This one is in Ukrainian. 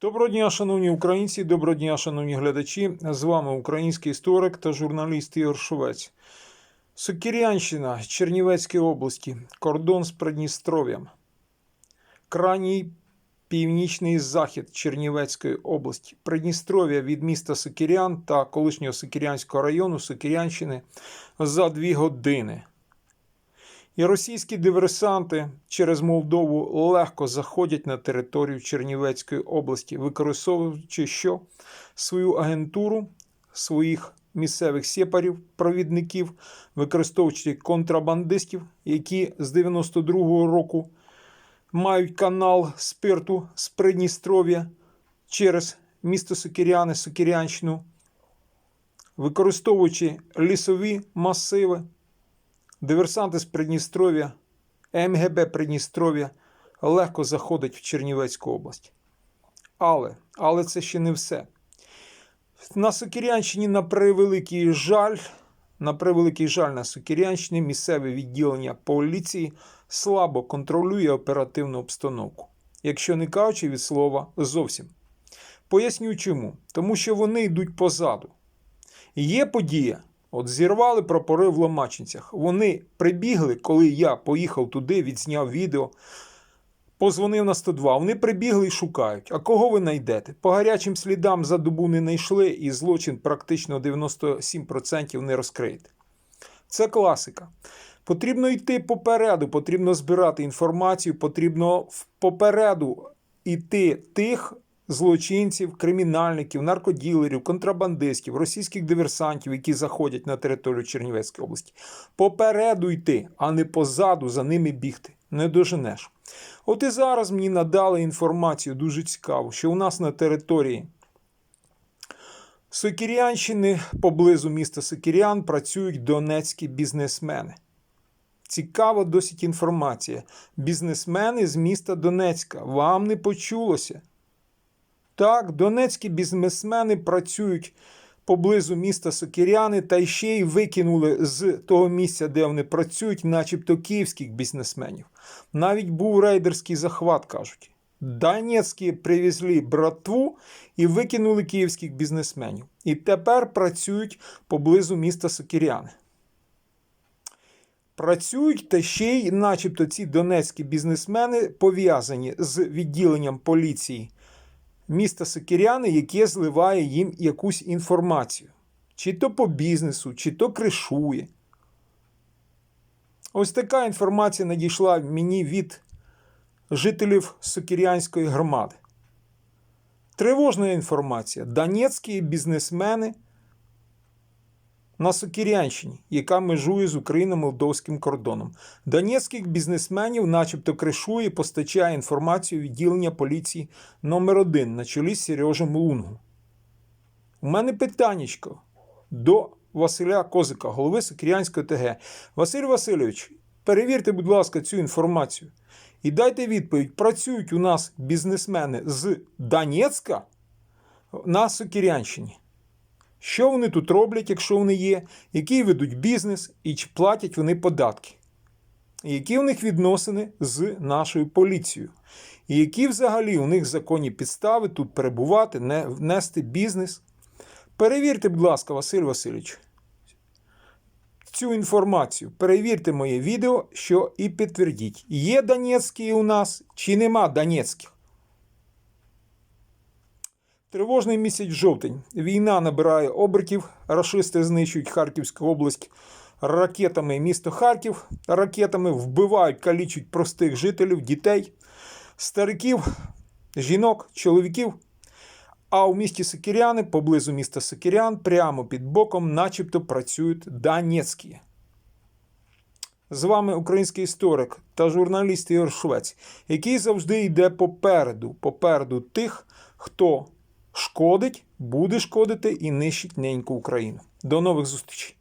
Доброго дня, шановні українці, доброго дня, шановні глядачі. З вами український історик та журналіст Ігор Шовець. Сокірянщина Чернівецької області, кордон з Придністров'ям. Крайній північний захід Чернівецької області, Придністров'я від міста Сокірян та колишнього Сокірянського району Сокірянщини за дві години. І російські диверсанти через Молдову легко заходять на територію Чернівецької області, використовуючи що свою агентуру, своїх місцевих сепарів, провідників, використовуючи контрабандистів, які з 92-го року мають канал спирту з Придністров'я через місто Сокіряни, Сокірянщину, використовуючи лісові масиви. Диверсанти з Придністров'я, МГБ Придністров'я легко заходить в Чернівецьку область. Але, але це ще не все. На Сокірянщині, на превеликий жаль, на превеликий жаль на Сокірянщині місцеве відділення поліції слабо контролює оперативну обстановку, якщо не кажучи від слова зовсім. Поясню чому. Тому що вони йдуть позаду. Є подія, От зірвали прапори в Ломачинцях. Вони прибігли, коли я поїхав туди, відзняв відео, позвонив на 102. Вони прибігли і шукають. А кого ви знайдете? По гарячим слідам за добу не знайшли, і злочин практично 97% не розкриєте. Це класика. Потрібно йти попереду, потрібно збирати інформацію, потрібно попереду йти тих злочинців, кримінальників, наркоділерів, контрабандистів, російських диверсантів, які заходять на територію Чернівецької області. Попереду йти, а не позаду за ними бігти. Не доженеш. От і зараз мені надали інформацію дуже цікаву, що у нас на території Сокірянщини поблизу міста Сокірян працюють донецькі бізнесмени. Цікава досить інформація. Бізнесмени з міста Донецька. Вам не почулося. Так, донецькі бізнесмени працюють поблизу міста Сокіряни та ще й викинули з того місця, де вони працюють, начебто київських бізнесменів. Навіть був рейдерський захват, кажуть. Донецькі привезли братву і викинули київських бізнесменів. І тепер працюють поблизу міста Сокіряни. Працюють та ще й, начебто, ці донецькі бізнесмени пов'язані з відділенням поліції міста Сокіряни, яке зливає їм якусь інформацію. Чи то по бізнесу, чи то кришує. Ось така інформація надійшла мені від жителів Сокірянської громади. Тривожна інформація. Донецькі бізнесмени на Сокірянщині, яка межує з Україно-молдовським кордоном. Донецьких бізнесменів, начебто, кришує і постачає інформацію відділення поліції номер 1 на чолі з Сережем Лунгу. У мене питаннячко до Василя Козика, голови Сокірянської ТГ. Василь Васильович, перевірте, будь ласка, цю інформацію. І дайте відповідь: працюють у нас бізнесмени з Донецька на Сокірянщині. Що вони тут роблять, якщо вони є, який ведуть бізнес і чи платять вони податки, які у них відносини з нашою поліцією, і які взагалі у них законні підстави тут перебувати, не внести бізнес. Перевірте, будь ласка, Василь Васильович, цю інформацію. Перевірте моє відео, що і підтвердіть, є Донецькі у нас чи нема Донецьких. Тривожний місяць жовтень. Війна набирає обертів. Рашисти знищують Харківську область ракетами місто Харків. Ракетами вбивають, калічуть простих жителів, дітей, стариків, жінок, чоловіків. А у місті Сокіряни, поблизу міста Сокірян, прямо під боком, начебто працюють Донецькі. З вами український історик та журналіст Ігор Швець, який завжди йде попереду, попереду тих, хто шкодить, буде шкодити і нищить неньку Україну. До нових зустрічей!